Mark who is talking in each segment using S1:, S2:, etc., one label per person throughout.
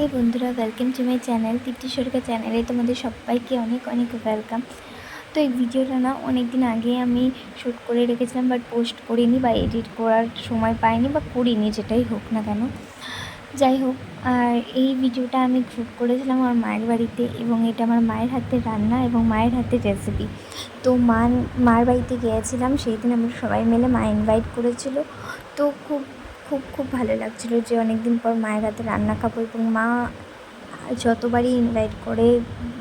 S1: এই বন্ধুরা welcome to my channel Tripti Sarkar চ্যানেলে তোমাদের সবাইকে অনেক অনেক ওয়েলকাম তো এই ভিডিওটা না অনেক দিন আগে আমি শ্যুট করে রেখেছিলাম বাট পোস্ট করিনি বা এডিট করার সময় পাইনি বা করিনি, যেটাই হোক না কেন। যাই হোক, আর এই ভিডিওটা আমি শ্যুট করেছিলাম আমার মায়ের বাড়িতে এবং এটা আমার মায়ের হাতের রান্না এবং মায়ের হাতের রেসিপি তো মা, মার বাড়িতে গিয়েছিলাম সেই দিন আমরা সবাই মিলে মা ইনভাইট করেছিল। তো খুব খুব খুব ভালো লাগছিল যে অনেক দিন পর মায়ের হাতে রান্না খাব এবং মা যতবারই ইনভাইট করে,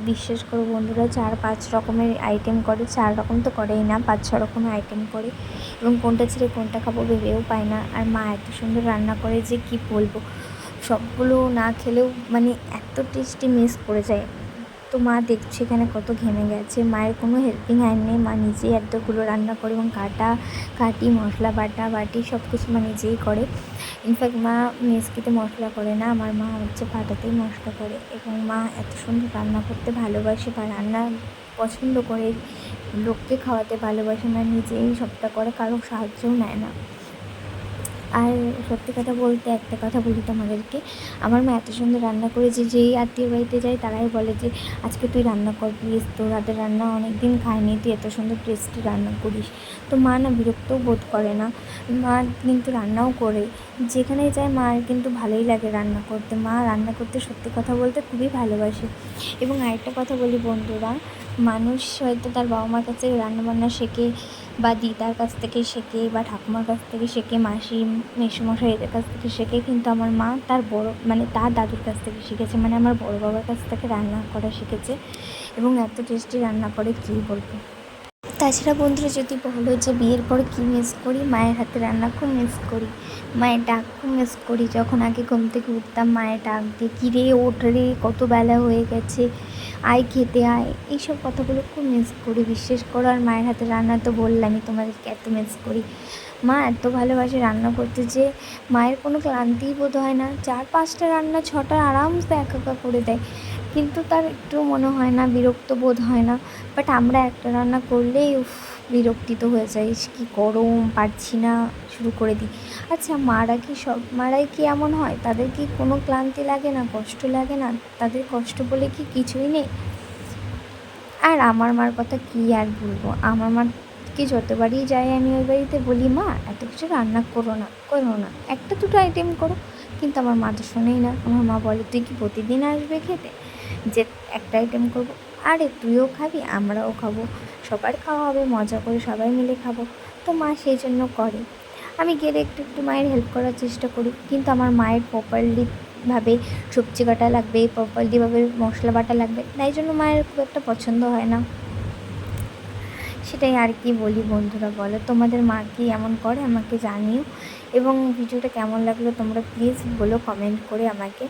S1: বিশ্বাস করো বন্ধুরা, চার, পাঁচ রকমের আইটেম করে, চার রকম তো করেই না, পাঁচ, ছ রকমের আইটেম করে এবং কোনটা ছেড়ে কোনটা খাব ভেবেও পায় না। আর মা এত সুন্দর রান্না করে যে কি বলব? সবগুলো না খেলেও মানে এত টেস্টি মিস করে যায়। তো মা দেখছে এখানে কত ঘেমে গেছে। মায়ের কোনো হেল্পিং হ্যান্ড নেই। মা নিজেই এতগুলো রান্না করে এবং কাটা, কাটি, মশলা বাটা, বাটি সব কিছু মা নিজেই করে। ইনফ্যাক্ট মা মেসকিতে মশলা করে না। আমার মা হচ্ছে ফাটাতেই মশলা করে এবং মা এত সুন্দর রান্না করতে ভালোবাসে বা রান্না পছন্দ করে, লোককে খাওয়াতে ভালোবাসে। না নিজেই সবটা করে, কারও সাহায্যও নেয় না। আর সত্যি কথা বলতে একটা কথা বলি তোমাদেরকে। আমার মা এত সুন্দর রান্না করে যে যেই আত্মীয় বাড়িতে যায় তারাই বলে যে, আজকে তুই রান্না কর প্লিজ তোর হাতের রান্না অনেক দিন খায়নি, তুই এত সুন্দর টেস্টি রান্না করিস। তো মা না বিরক্তও বোধ করে না। মা কিন্তু রান্নাও করে। যেখানে যায় মার কিন্তু ভালোই লাগে রান্না করতে। মা রান্না করতে সত্যি কথা বলতে খুবই ভালোবাসে। এবং আরেকটা কথা বলি বন্ধুরা মানুষ হয়তো তার বাবা মার কাছে রান্নাবান্না শেখে বা দিদার কাছ থেকে শেখে বা ঠাকুমার কাছ থেকে শেখে, মাসি, মেসোমশাই এদের কাছ থেকে শেখে। কিন্তু আমার মা তার বড় মানে তার দাদুর কাছ থেকে শিখেছে মানে আমার বড় বাবার কাছ থেকে রান্না করা শিখেছে এবং এত টেস্টি রান্না করে কী বলব। তাছাড়া বন্ধুরা, যদি বলো যে বিয়ের পর কী মিস করি, মায়ের হাতে রান্না খুব মিস করি, মায়ের ডাক খুব মিস করি, যখন আগে ঘুম থেকে উঠতাম, মায়ের ডাক দিয়ে কী রে ওঠ রে, কত বেলা হয়ে গেছে? আয় খেতে আয়। এইসব কথাগুলো খুব মিস করি। বিশ্বাস করো, আর মায়ের হাতে রান্না তো বললামই, তোমাদেরকে এত মিস করি। মা এত ভালোবাসে রান্না করতে যে, মায়ের কোনো ক্লান্তিই বোধ হয় না। চার পাঁচটা রান্না, ছটা আরামসে একা একা করে দেয়। কিন্তু তার একটু মনে হয় না, বিরক্ত বোধ হয় না। বাট আমরা একটা রান্না করলেই উফ বিরক্তিত হয়ে যাই কী গরম, পারছি না, শুরু করে দিই আচ্ছা মারা কি সব, মারাই কি এমন হয়? তাদের কি কোনো ক্লান্তি লাগে না, কষ্ট লাগে না? তাদের কষ্ট বলে কি কিছুই নেই? আর আমার মার কথা কী আর বলব? আমার মার কি যতবারই যাই আমি ওই বাড়িতে বলি, মা, এত কিছু রান্না করো না করো না, একটা দুটো আইটেম করো। কিন্তু আমার মা তো শোনেই না। আমার মা বলে, তুই কি প্রতিদিন আসবে খেতে? যে, একটা আইটেম করব। আরে তুইও খাবি, আমরাও খাব। সবার খাওয়া হবে, মজা করে সবাই মিলে খাব। তো মা সেই জন্য করে। আমি গেলে একটু একটু মায়ের হেল্প করার চেষ্টা করি। কিন্তু আমার মায়ের প্রপারলি ভাবে সবজি কাটা লাগবে প্রপারলিভাবে মশলা বাটা লাগবে। তাই জন্য মায়ের খুব একটা পছন্দ হয় না। সেটাই আর কি বলি বন্ধুরা, বলো। তোমাদের মা কি এমন করে? আমাকে জানিও। এবং ভিডিওটা কেমন লাগল তোমরা প্লিজ বলো কমেন্ট করে আমাকে।